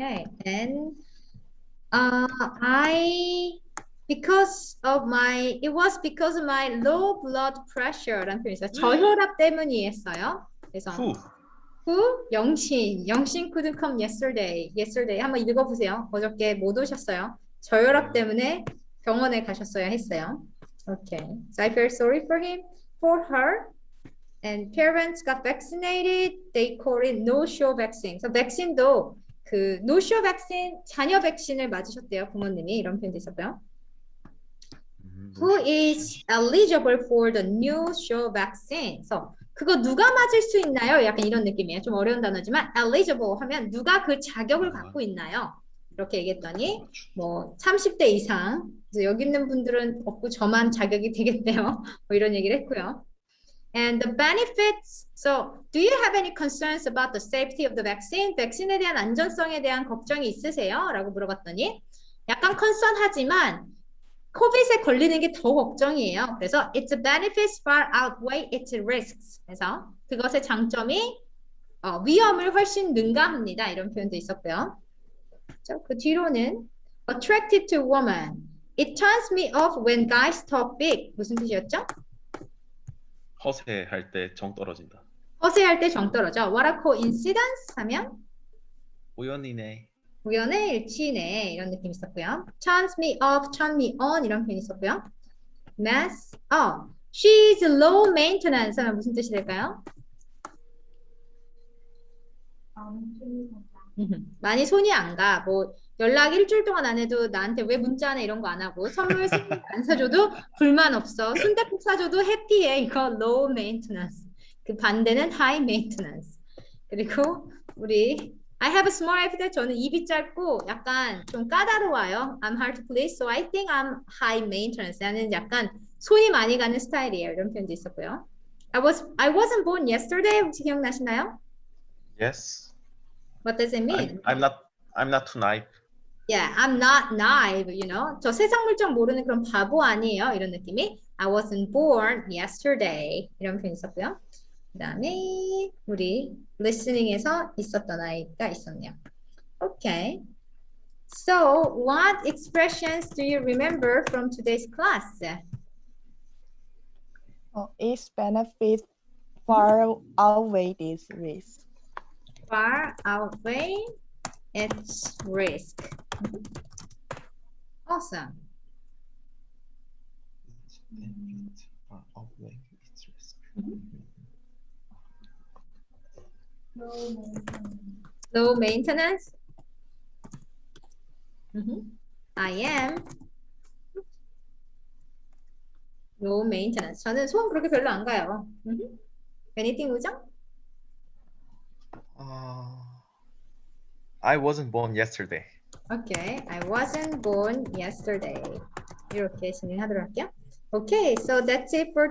Okay, and uh, I because of my it was because of my low blood pressure라는 표현이 있어요. 저혈압 때문이었어요. 그래서 Who? who 영신 영신 couldn't come yesterday. yesterday 한번 읽어보세요. 어저께 못 오셨어요. 저혈압 때문에 병원에 가셨어야 했어요. Okay, so I feel sorry for him, for her. And parents got vaccinated. They call it no-show vaccine. So 백신도 그 no-show vaccine 자녀 백신을 맞으셨대요 부모님이 이런 표현도 있었고요. Who is eligible for the new show vaccine? So 그거 누가 맞을 수 있나요? 약간 이런 느낌이에요. 좀 어려운 단어지만 eligible 하면 누가 그 자격을 갖고 있나요? 이렇게 얘기했더니 뭐 30대 이상 여기 있는 분들은 없고 저만 자격이 되겠네요. 뭐 이런 얘기를 했고요. And the benefits. So, do you have any concerns about the safety of the vaccine? 백신에 대한 안전성에 대한 걱정이 있으세요? 라고 물어봤더니 약간 컨선하지만 코빗에 걸리는 게 더 걱정이에요. 그래서 its benefits far outweigh its risks. 그래서 그것의 장점이 어, 위험을 훨씬 능가합니다. 이런 표현도 있었고요. 그렇죠? 그 뒤로는 attracted to woman. It turns me off when guys talk big. 무슨 뜻이었죠? 허세할 때 정 떨어진다. 허세할 때 정 떨어져. What a coincidence 하면 우연이네. 우연의 일치네 이런 느낌 있었고요. turns me off, turn me on 이런 표현 있었고요. mess up. She's low maintenance 하면 무슨 뜻이 될까요? 많이 손이 안 가. 뭐 연락 일주일 동안 안 해도 나한테 왜 문자 하네 이런 거 안 하고 선물 안 사줘도 불만 없어. 순대국 사줘도 해피해. 이거 low maintenance. 그 반대는 high maintenance. 그리고 우리 I have a small appetite. 저는 입이 짧고 약간 좀 까다로워요. I'm hard to please, so I think I'm high maintenance. 나는 약간 손이 많이 가는 스타일이에요. 이런 표현도 있었고요. I was I wasn't born yesterday. 혹시 기억나시나요? Yes. What does it mean? I'm, I'm not. I'm not too naive. Yeah, I'm not naive, you know. 저 세상 물정 모르는 그런 바보 아니에요. 이런 느낌이. I wasn't born yesterday. 이런 표현 있었고요. 그다음에 우리 listening에서 있었던 아이가 있었네요. Okay. So, what expressions do you remember from today's class? Oh, its benefit far outweigh this risk. Far outweigh its risk. Mhm. Awesome. Low maintenance. Mhm. I am low maintenance. 저는 소음 그렇게 별로 안 가요. Mhm. Anything 우정? Uh, I wasn't born yesterday. Okay, I wasn't born yesterday. 이렇게 진행하도록 할게요. Okay, so that's it for